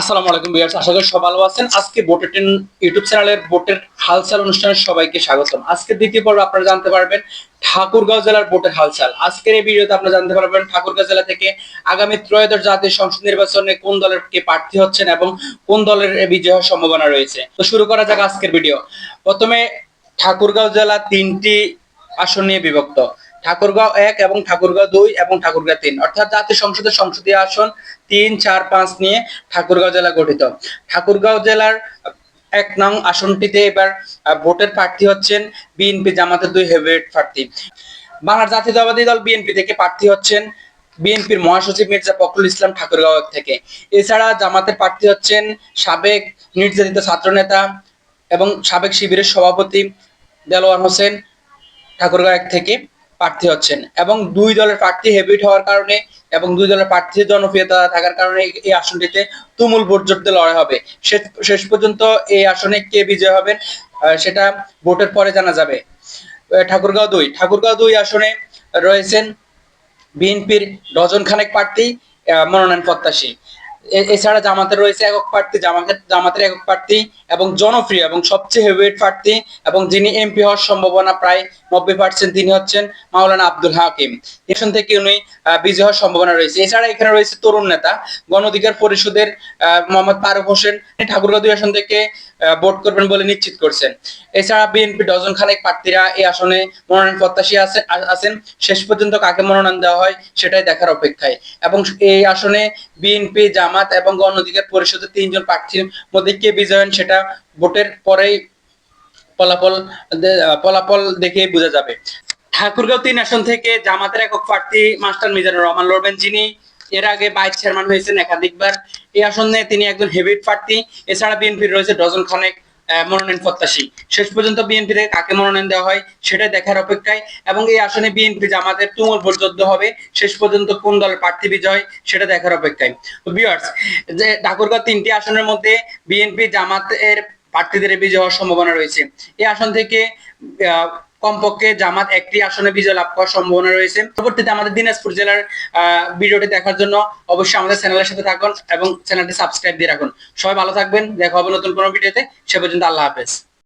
আসসালামু আলাইকুম ভিউয়ার্স, আশা করি সবাই ভালো আছেন। আজকে ভোটের টেন ইউটিউব চ্যানেলের ভোটের হালচাল অনুষ্ঠানে সবাইকে স্বাগতম। আজকে দ্বিতীয় পর্ব আপনারা জানতে পারবেন ঠাকুরগাঁও জেলার ভোটের হালচাল। আজকের এই ভিডিওতে আপনারা জানতে পারবেন ঠাকুরগাঁও জেলা থেকে আগামী ত্রয়োদশ জাতীয় সংসদ নির্বাচনে কোন দলের কে প্রার্থী হচ্ছেন এবং কোন দলের বিজয় হওয়ার সম্ভাবনা রয়েছে। তো শুরু করা যাক আজকের ভিডিও। প্রথমে ঠাকুরগাঁও জেলা তিনটি আসন নিয়ে বিভক্ত। ঠাকুরগাঁও এক এবং ঠাকুরগাঁও দুই এবং ঠাকুরগাঁও তিন। অর্থাৎ জাতীয় সংসদের সংসদীয় আসন তিন, চার, পাঁচ নিয়ে ঠাকুরগাঁও জেলা গঠিত। ঠাকুরগাঁও জেলার এক নং আসনটিতে এবার ভোটের প্রার্থী হচ্ছেন বিএনপি জামাতের দুই হেভিওয়েট প্রার্থী। বাংলার জাতীয়তাবাদী দল বিএনপি থেকে প্রার্থী হচ্ছেন বিএনপির মহাসচিব মির্জা ফখরুল ইসলাম ঠাকুরগাঁও থেকে। এছাড়া জামাতের প্রার্থী হচ্ছেন সাবেক নির্যাতিত ছাত্রনেতা এবং সাবেক শিবিরের সভাপতি দেলোয়ার হোসেন ঠাকুরগাঁও এক থেকে। প্রার্থী হচ্ছেন এবং দুই দলের প্রার্থী হেভিট হওয়ার কারণে এবং দুই দলের প্রার্থীর জনপ্রিয়তা থাকার কারণে এই আসনটিতে তুমুল ভোট জোটতে লড়াই হবে। শেষ- শেষ পর্যন্ত এই আসনে কে বিজয় হবেন সেটা ভোটের পরে জানা যাবে। ঠাকুরগাঁও দুই। ঠাকুরগাঁও দুই আসনে রয়েছেন বিএনপির ডজন খানেক প্রার্থী মনোনয়ন প্রত্যাশী। এছাড়া জামাতের রয়েছে একক প্রার্থী জামাতের জামাতের একক প্রার্থী এবং জনপ্রিয় এবং সবচেয়ে হেভিওয়েট প্রার্থী এবং যিনি এমপি হওয়ার সম্ভাবনা প্রায় নব্বই পার্সেন্ট তিনি হচ্ছেন মাওলানা আব্দুল হাকিম। এখান থেকে উনি বিজয় হওয়ার সম্ভাবনা রয়েছে। এছাড়া এখানে রয়েছে তরুণ নেতা, গণ অধিকার পরিষদের মোহাম্মদ ফারুক হোসেন। তিনি ঠাকুরগাঁও দুই আসন থেকে ভোট করবেন বলে নিশ্চিত করছেন। এছাড়া বিএনপি ডজন খানেক প্রার্থীরা এই আসনে মনোনয়ন প্রত্যাশী আছে আছেন। শেষ পর্যন্ত কাকে মনোনয়ন দেওয়া হয় সেটাই দেখার অপেক্ষায়। এবং এই আসনে বিএনপি জামাত এবং অন্যদিকে পরিষদের তিনজন প্রার্থীর মধ্যে কে বিজয় হন সেটা ভোটের পরেই ফলাফল ফলাফল দেখে বোঝা যাবে। ঠাকুরগাঁও তিন আসন থেকে জামাতের একক প্রার্থী মাস্টার মিজানুর রহমান লড়বেন যিনি। এর আগে ভাইস চেয়ারম্যান হয়েছেন একাধিকবার। এই আসনে তিনি একজন হেভিট প্রার্থী। এছাড়া বিএনপির রয়েছে ডজন খানেক। মনোনয়ন প্রত্যাশী। শেষ পর্যন্ত বিএনপি থেকে কাকে মনোনয়ন দেওয়া হয় সেটা দেখার অপেক্ষায় এবং এই আসনে বিএনপি জামাতের তুমুল ভোটযুদ্ধ হবে, শেষ পর্যন্ত কোন দলের প্রার্থী বিজয় সেটা দেখার অপেক্ষায়। ভিউয়ার্স যে ঠাকুরগাঁও তিনটি আসনের মধ্যে বিএনপি জামাতের প্রার্থীদের বিজয় হওয়ার সম্ভাবনা রয়েছে। এই আসন থেকে কমপক্ষে জামাত একটি আসনে বিজয় লাভ করার সম্ভাবনা রয়েছে। পরবর্তীতে আমাদের দিনাজপুর জেলার ভিডিওটি দেখার জন্য অবশ্যই আমাদের চ্যানেলের সাথে থাকুন এবং চ্যানেলটি সাবস্ক্রাইব দিয়ে রাখুন। সবাই ভালো থাকবেন, দেখা হবে নতুন কোনো ভিডিওতে। সে পর্যন্ত আল্লাহ হাফেজ।